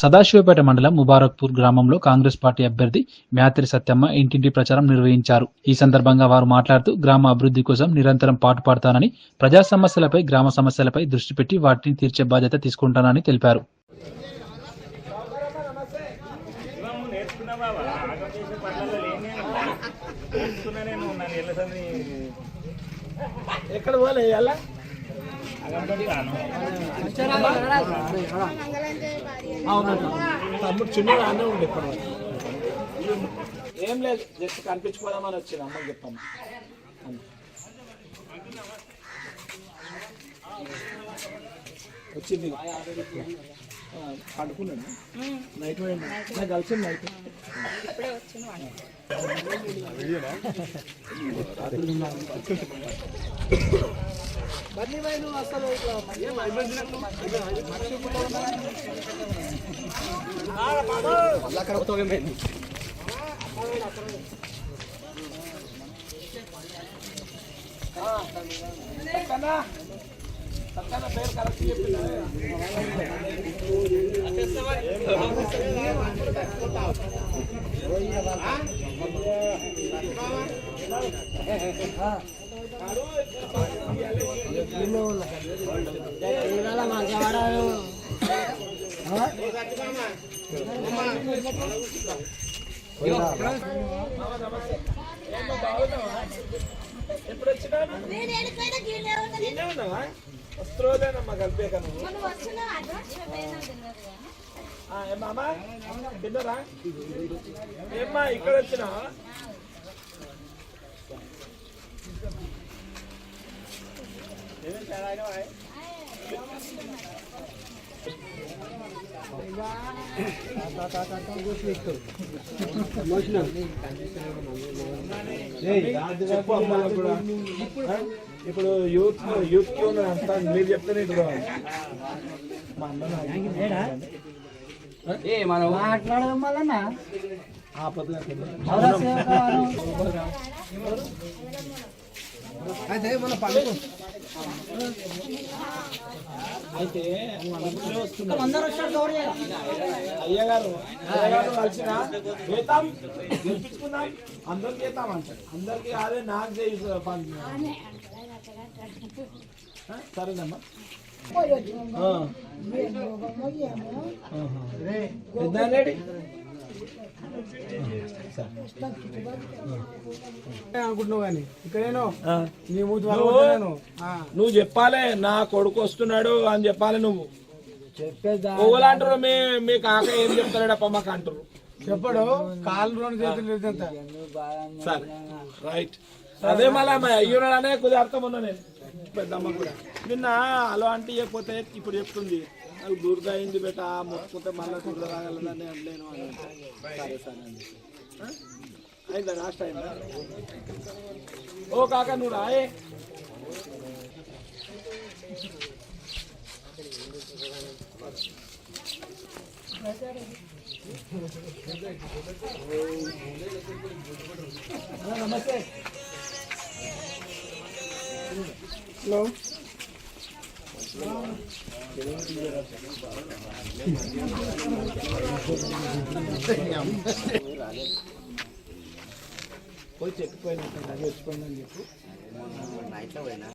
సదాశివపేట మండలం ముబారక్పూర్ గ్రామంలో కాంగ్రెస్ పార్టీ అభ్యర్థి మ్యాత్రి సత్యమ్మ ఇంటింటి ప్రచారం నిర్వహించారు. ఈ సందర్భంగా వారు మాట్లాడుతూ గ్రామ అభివృద్ధి కోసం నిరంతరం పాటుపడతానని ప్రజా సమస్యలపై గ్రామ సమస్యలపై దృష్టి పెట్టి వాటిని తీర్చే బాధ్యత తీసుకుంటానని తెలిపారు. ఎక్కడ పోలే తమ్ముడు చిన్నగా అన్నీ ఉండే ఇక్కడ ఏం లేదు జస్ట్ కనిపించుకోదామని వచ్చిన అమ్మకి చెప్పాను వచ్చింది పడుకున్నాను పడుకున్నాడు నైట్ పోయింది నాకు కలిసింది నైట్ బన్నీ భాయ్ అసలు పేరు కరెక్ట్ ఎప్పుడు వచ్చినాను నేనేడికైనా గీళ్ళే ఉన్నది. నిన్నే ఉన్నావా వస్త్రోదేనమ్మా కలిపేక నువ్వు మనం వచ్చినా అడ్వాన్స్ పెట్టేనా తెలియదు కానీ. ఆ, ఏ మామా తిన్నరా ఏమ్మా ఇక్కడ వచ్చినా? ఇప్పుడు యూత్ యూత్ అంతా మీరు చెప్తేనే రావాలి. మా అన్న మాట్లాడడం వలన అయితే మన పండుగ అయితే అయ్యగారు అయ్యగారు కలిసిన చేద్దాం గెలిపించుకుందాం అందరికి చేద్దాం అంటారు. అందరికి అదే నాకు చేయి సరేనమ్మా? అనుకుంటున్నావు కానీ ఇక్కడేనో ఆ. నీ మూతి నువ్వు- చెప్పాలి నా కొడుకు వస్తున్నాడు అని చెప్పాలి నువ్వు. చెప్పేదా అంటారు మీ మీ కాక ఏం చెప్తాడప్ప మాకు అంటారు. చెప్పడు కాళ్ళు రెండు చేతులు ఇదంతా సరే రైట్. అదే మళ్ళా అయ్యున్నాడనే కొద్దిగా అర్థం ఉన్నా నేను పెద్దమ్మ కూడా నిన్న అలో అంటే చెప్పితే ఇప్పుడు చెప్తుంది నాకు దుర్గ అయింది బెట మొక్కుతే మళ్ళీ దుర్గ రాగలదని అనలేను అని అంటే. సరే సరే అండి ఆ? అయిందా లాస్ట్ అయిందా ఓ కాక నువ్వు రాయే ఆ, నమస్తే హలో పోయి చెప్పిపోయినట్టు అది వచ్చిపోయిందని చెప్పు.